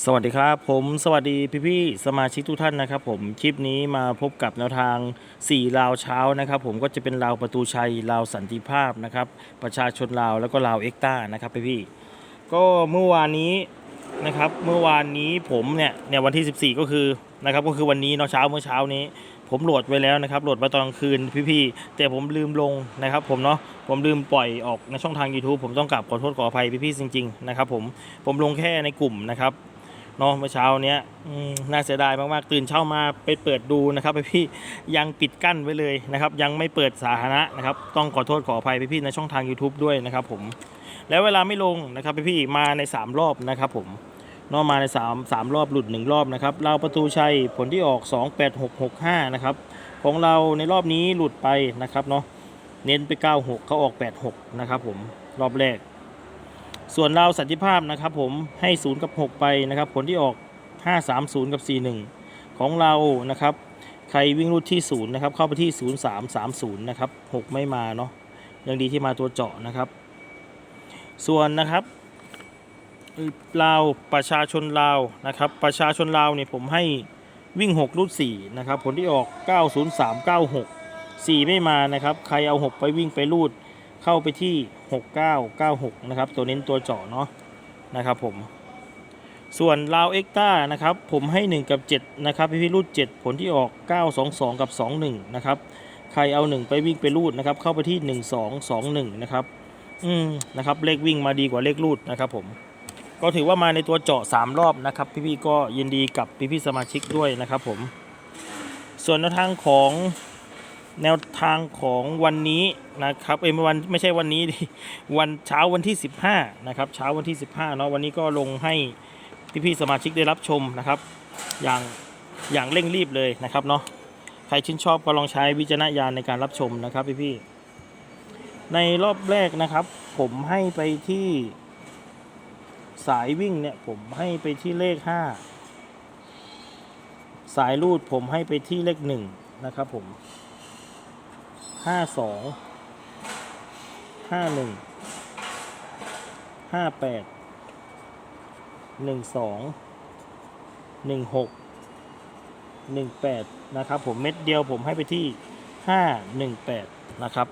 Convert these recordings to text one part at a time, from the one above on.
สวัสดีครับผมสวัสดีพี่ๆสมาชิกทุกท่านนะครับผมคลิปนี้มาพบกับแนวทาง 4 ลาวเช้านะครับ ผมก็จะเป็นลาวประตูชัยลาวสันติภาพนะครับ ประชาชนลาวแล้วก็ลาวเอ็กต้านะครับพี่ๆก็เมื่อวานนี้นะครับเมื่อวานนี้ผมเนี่ยเนี่ยวันที่ 14 ก็คือนะครับก็คือวันนี้เนาะเช้าเมื่อเช้านี้ ผมโหลดไว้แล้วนะครับโหลดมาตอนกลางคืนพี่ๆแต่ผมลืมลงนะครับผมเนาะผมลืมปล่อยออกในช่องทาง YouTube ผมต้องกราบขอโทษขออภัยพี่ๆจริงๆนะครับผมผมลงแค่ในกลุ่มนะครับ เนาะเมื่อเช้าเนี้ยน่าเสียดายมากๆตื่นเช้ามาไปเปิดดูนะครับพี่ยังปิดกั้นไว้เลยนะครับ ยังไม่เปิดสาธารณะนะครับ ต้องขอโทษขออภัยพี่ๆในช่องทาง YouTube ด้วยนะครับผมแล้วเวลาไม่ลงนะครับพี่ๆมาใน 3 รอบนะครับผมนาะมาใน3 3รอบหลุด 1 รอบนะครับเราประตูชัยผลที่ออก 28665นะครับของเราในรอบนี้หลุดไปนะครับเนาะเน้นไป 96เขาออก 86นะครับผมรอบแรก ส่วนเราสันติภาพนะครับผมให้ 0 กับ 6 ไปนะครับ ผลที่ออก 5 3 0 กับ 4 1 ของเรานะครับ ใครวิ่งรูดที่ 0 นะครับ เข้าไปที่ 0 3 3 0 นะครับ 6 ไม่มาเนาะยังดีที่มาตัวเจาะนะครับ ส่วนนะครับลาวประชาชนลาวนะครับ ประชาชนลาวเนี่ยผมให้วิ่ง 6 รูด4นะครับ ผลที่ออก 90396 4 ไม่มานะครับ ใครเอา 6 ไปวิ่งไปรูด เข้าไปที่ 6996 นะครับ ตัวเน้นตัวเจาะเนาะนะครับผม ส่วนลาวเอ็กต้านะครับผมให้ 1 กับ 7 นะครับพี่พี่รูด 7 ผลที่ออก 922 กับ 21 นะครับ ใครเอา 1 ไปวิ่งไปรูดนะครับ เข้าไปที่ 1221 นะครับ อืมนะครับ เลขวิ่งมาดีกว่าเลขรูดนะครับผมก็ถือว่ามาในตัวเจาะ 3 รอบนะครับ พี่พี่ก็ยินดีกับพี่พี่สมาชิกด้วยนะครับผม ส่วนแนวทางของ แนวทางของวันนี้นะครับเอ้ยไม่วันไม่ใช่วันนี้ดิวันเช้าวันที่ 15 นะครับ เช้าวันที่ 15เนาะวันนี้ก็ลงให้พี่ๆสมาชิกได้รับชมนะครับ อย่างอย่างเร่งรีบเลยนะครับเนาะใครชื่นชอบก็ลองใช้วิจารณญาณในการรับชมนะครับพี่ๆในรอบแรกนะครับ ผมให้ไปที่สายวิ่งเนี่ยผมให้ไปที่เลข 5 สายรูดผมให้ไปที่เลข1นะครับผม ห้าสองห้าหนึ่งห้าแปดหนึ่งสองหนึ่งหกหนึ่งแปดนะครับผมเม็ดเดียวผมให้ไปที่ห้าหนึ่งแปดนะครับ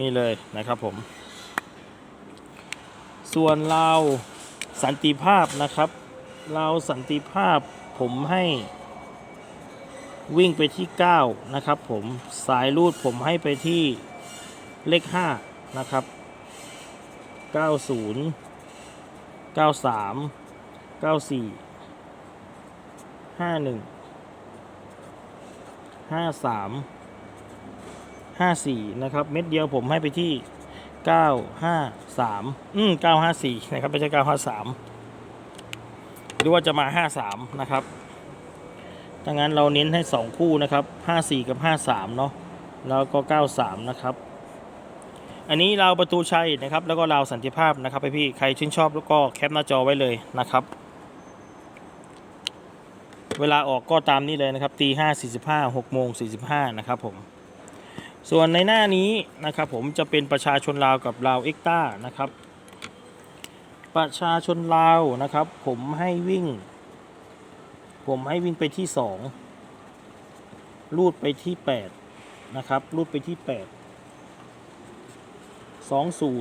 นี่เลยนะครับผม ส่วนเราวสันติภาพนะครับเราวสันติภาพผมให้วิ่งไปที่ 9 นะครับผมสายรูดผมให้ไปที่เลข 5 นะครับ 90 93 94 51 53 54 นะครับ เม็ดเดียวผมให้ไปที่ 953 อืม 954 นะครับ ไม่ใช่ 953 หรือว่าจะมา 53 นะครับดังนั้นเราเน้นให้ 2 คู่นะครับ 54 กับ 53 เนาะแล้วก็ 93 นะครับ อันนี้เราวประตูชัยนะครับ แล้วก็เราวสันติภาพนะครับพี่ๆใครชื่นชอบแล้วก็แคปหน้าจอไว้เลยนะครับ เวลาออกก็ตามนี้เลยนะครับตีห้าสี่สิบห้าหกโมงสี่สิบห้านะครับผม ส่วนในหน้านี้นะครับผมจะเป็นประชาชนลาวกับลาวเอ็กต้านะครับ ประชาชนลาวนะครับ ผมให้วิ่ง ผมให้วิ่งไปที่สองลูดไปที่แปดนะครับลูดไปที่แปดสองศู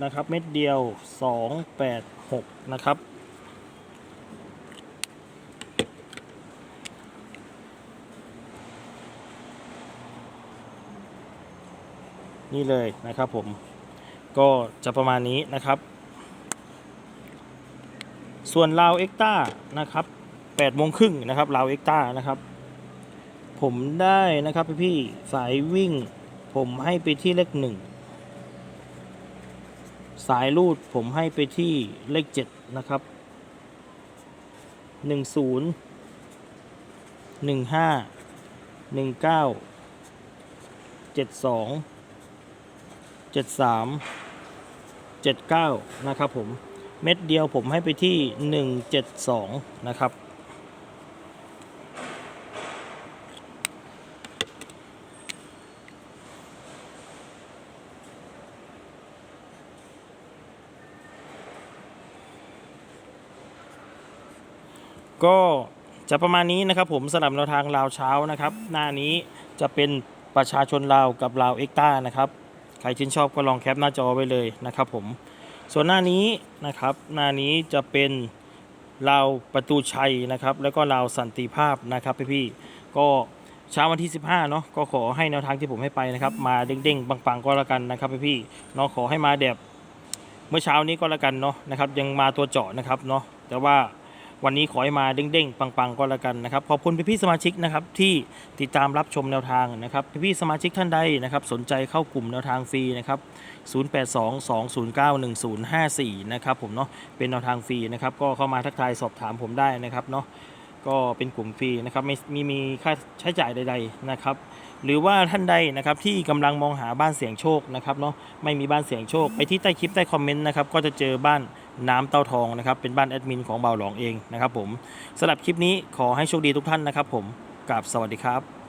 นย์สองหกสองเดีย์แปดสามแปดหกนะครับ เม็ดเดียว 286 นะครับ นี่เลยนะครับผมก็จะประมาณนี้นะครับ ส่วนลาวเอ็กต้านะครับ8โมงครึ่งนะครับลาวเอ็กต้านะครับ ผมได้นะครับพี่ๆสายวิ่ง ผมให้ไปที่เลขหนึ่ง สายรูดผมให้ไปที่เลขเจ็ดนะครับหนึ่งศูนย์หนึ่งห้าหนึ่งเก้าเจ็ดสองเจ็ดสาม79 นะครับผม เม็ดเดียวผมให้ไปที่ 172 นะครับ ก็จะประมาณนี้นะครับผมสำหรับแนวทางลาวเช้านะครับ หน้านี้จะเป็นประชาชนลาวกับลาวเอ็กต้านะครับ ใครชื่นชอบก็ลองแคปหน้าจอไว้เลยนะครับผมส่วนหน้านี้นะครับหน้านี้จะเป็นลาวประตูชัยนะครับ แล้วก็ลาวสันติภาพนะครับพี่ๆก็เช้าวันที่ 15เนาะก็ขอให้แนวทางที่ผมให้ไปนะครับ มาเด้งๆปังๆก็แล้วกันนะครับพี่ๆเนาะขอให้มาแบบเมื่อเช้านี้ก็แล้วกันเนาะนะครับ ยังมาตัวเจาะนะครับเนาะแต่ว่า วันนี้ขอให้มาเด้งๆ ปังๆ ก็แล้วกันนะครับ ขอบคุณพี่ๆสมาชิกนะครับที่ติดตามรับชมแนวทางนะครับพี่ๆสมาชิกท่านใดนะครับสนใจเข้ากลุ่มแนวทางฟรีนะครับ 0822091054 นะครับผมเนาะเป็นแนวทางฟรีนะครับก็เข้ามาทักทายสอบถามผมได้นะครับเนาะก็เป็นกลุ่มฟรีนะครับไม่มีมีค่าใช้จ่ายใด ๆนะครับหรือว่าท่านใดนะครับที่กำลังมองหาบ้านเสียงโชคนะครับเนาะไม่มีบ้านเสียงโชค ไปที่ใต้คลิปใต้คอมเมนต์นะครับก็จะเจอบ้าน น้ำเต้าทองนะครับเป็นบ้านแอดมินของเบาหลองเองนะครับผมสำหรับคลิปนี้ขอให้โชคดีทุกท่านนะครับผมกับสวัสดีครับ